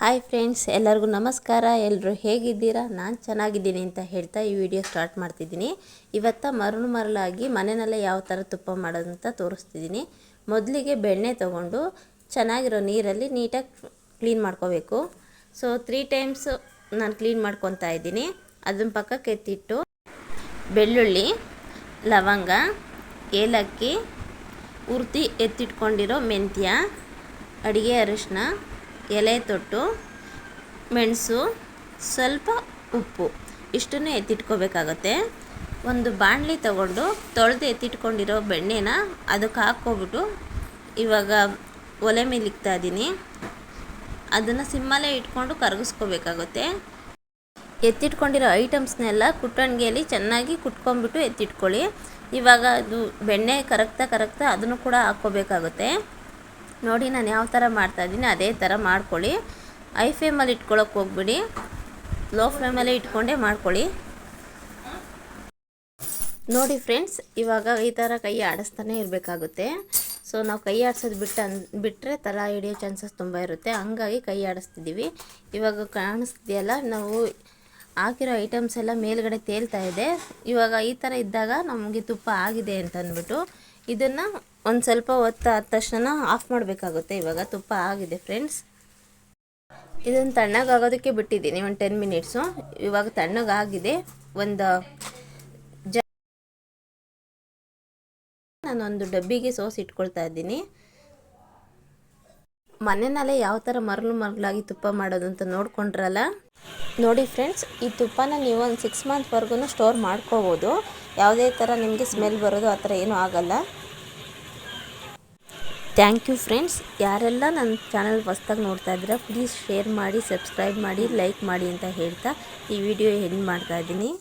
Hi friends ಎಲ್ಲರಿಗೂ ನಮಸ್ಕಾರ. ಎಲ್ಲರೂ ಹೇಗಿದ್ದೀರಾ? ನಾನು ಚೆನ್ನಾಗಿದ್ದೀನಿ ಅಂತ ಹೇಳ್ತಾ ಈ ವಿಡಿಯೋ ಸ್ಟಾರ್ಟ್ ಮಾಡ್ತಿದ್ದೀನಿ. ಇವತ್ತು ಮರಳು ಮರಳಾಗಿ ಮನೆಯಲ್ಲೇ ಯಾವ ಥರ ತುಪ್ಪ ಮಾಡೋದಂತ ತೋರಿಸ್ತಿದ್ದೀನಿ. ಮೊದಲಿಗೆ ಬೆಣ್ಣೆ ತೊಗೊಂಡು ಚೆನ್ನಾಗಿರೋ ನೀರಲ್ಲಿ ನೀಟಾಗಿ ಕ್ಲೀನ್ ಮಾಡ್ಕೋಬೇಕು. ಸೊ ತ್ರೀ ಟೈಮ್ಸ್ ನಾನು ಕ್ಲೀನ್ ಮಾಡ್ಕೊತಾ ಇದ್ದೀನಿ. ಅದನ್ನ ಪಕ್ಕಕ್ಕೆ ಎತ್ತಿಟ್ಟು ಬೆಳ್ಳುಳ್ಳಿ, ಲವಂಗ, ಏಲಕ್ಕಿ ಉರ್ತಿ ಎತ್ತಿಟ್ಕೊಂಡಿರೋ ಮೆಂತ್ಯ, ಅಡುಗೆ ಅರಿಶಿನ ಎಲೆ ತೊಟ್ಟು, ಮೆಣಸು, ಸ್ವಲ್ಪ ಉಪ್ಪು. ಇಷ್ಟನ್ನು ಎತ್ತಿಟ್ಕೋಬೇಕಾಗತ್ತೆ. ಒಂದು ಬಾಣಲಿ ತಗೊಂಡು ತೊಳೆದು ಎತ್ತಿಟ್ಕೊಂಡಿರೋ ಬೆಣ್ಣೆನ ಅದಕ್ಕೆ ಹಾಕ್ಕೊಬಿಟ್ಟು ಇವಾಗ ಒಲೆ ಮೇಲೆ ಇಕ್ತಾ ಇದ್ದೀನಿ. ಅದನ್ನು ಸಿಮ್ಮಲ್ಲೇ ಇಟ್ಕೊಂಡು ಕರಗಿಸ್ಕೋಬೇಕಾಗುತ್ತೆ. ಎತ್ತಿಟ್ಕೊಂಡಿರೋ ಐಟಮ್ಸ್ನೆಲ್ಲ ಕುಟ್ಟಣಿಗೆಯಲ್ಲಿ ಚೆನ್ನಾಗಿ ಕುಟ್ಕೊಂಡ್ಬಿಟ್ಟು ಎತ್ತಿಟ್ಕೊಳ್ಳಿ. ಇವಾಗ ಅದು ಬೆಣ್ಣೆ ಕರಗ್ತಾ ಕರಗ್ತಾ ಅದನ್ನು ಕೂಡ ಹಾಕ್ಕೋಬೇಕಾಗುತ್ತೆ. ನೋಡಿ ನಾನು ಯಾವ ಥರ ಮಾಡ್ತಾಯಿದ್ದೀನಿ ಅದೇ ಥರ ಮಾಡ್ಕೊಳ್ಳಿ. ಐ ಫ್ಲೇಮಲ್ಲಿ ಇಟ್ಕೊಳ್ಳೋಕೆ ಹೋಗ್ಬಿಡಿ. ಲೋ ಫ್ಲೇಮಲ್ಲೇ ಇಟ್ಕೊಂಡೇ ಮಾಡ್ಕೊಳ್ಳಿ. ನೋಡಿ ಫ್ರೆಂಡ್ಸ್ ಇವಾಗ ಈ ಥರ ಕೈ ಆಡಿಸ್ತಾನೆ ಇರಬೇಕಾಗುತ್ತೆ. ಸೊ ನಾವು ಕೈ ಆಡಿಸೋದು ಬಿಟ್ಟು ಅನ್ ಬಿಟ್ಟರೆ ತಲ ಹಿಡಿಯೋ ಚಾನ್ಸಸ್ ತುಂಬ ಇರುತ್ತೆ. ಹಂಗಾಗಿ ಕೈ ಆಡಿಸ್ತಿದ್ದೀವಿ. ಇವಾಗ ಕಾಣಿಸ್ತಿದೆಯಲ್ಲ, ನಾವು ಹಾಕಿರೋ ಐಟಮ್ಸ್ ಎಲ್ಲ ಮೇಲ್ಗಡೆ ತೇಲ್ತಾ ಇದೆ. ಇವಾಗ ಈ ಥರ ಇದ್ದಾಗ ನಮಗೆ ತುಪ್ಪ ಆಗಿದೆ ಅಂತ ಅಂದ್ಬಿಟ್ಟು ಇದನ್ನು ಒಂದು ಸ್ವಲ್ಪ ಹೊತ್ತು ಆದ ತಕ್ಷಣ ಆಫ್ ಮಾಡಬೇಕಾಗುತ್ತೆ. ಇವಾಗ ತುಪ್ಪ ಆಗಿದೆ ಫ್ರೆಂಡ್ಸ್ ಇದನ್ನು ತಣ್ಣಗಾಗೋದಕ್ಕೆ ಬಿಟ್ಟಿದ್ದೀನಿ, ಒಂದು ಟೆನ್ ಮಿನಿಟ್ಸು ಇವಾಗ ತಣ್ಣಗಾಗಿದೆ. ಒಂದು ಜ ನಾನೊಂದು ಡಬ್ಬಿಗೆ ಸೋಸ್ ಇಟ್ಕೊಳ್ತಾ ಇದ್ದೀನಿ. ಮನೆಯಲ್ಲೇ ಯಾವ ಥರ ಮರಳು ಮರಳಾಗಿ ತುಪ್ಪ ಮಾಡೋದು ಅಂತ ನೋಡ್ಕೊಂಡ್ರಲ್ಲ? ನೋಡಿ ಫ್ರೆಂಡ್ಸ್ ಈ ತುಪ್ಪನ ನೀವು ಒಂದು ಸಿಕ್ಸ್ ಮಂತ್ವರೆಗೂ ಸ್ಟೋರ್ ಮಾಡ್ಕೋಬೋದು. ಯಾವುದೇ ಥರ ನಿಮಗೆ ಸ್ಮೆಲ್ ಬರೋದು ಆ ಥರ ಏನೂ ಆಗೋಲ್ಲ. ಥ್ಯಾಂಕ್ ಯು ಫ್ರೆಂಡ್ಸ್ ಯಾರೆಲ್ಲ ನನ್ನ ಚಾನಲ್ ಹೊಸ್ದಾಗಿ ನೋಡ್ತಾ ಇದ್ದೀರಾ ಪ್ಲೀಸ್ ಶೇರ್ ಮಾಡಿ ಸಬ್ಸ್ಕ್ರೈಬ್ ಮಾಡಿ ಲೈಕ್ ಮಾಡಿ ಅಂತ ಹೇಳ್ತಾ ಈ ವಿಡಿಯೋ ಹೆಂಗೆ ಮಾಡ್ತಾ ಇದ್ದೀನಿ.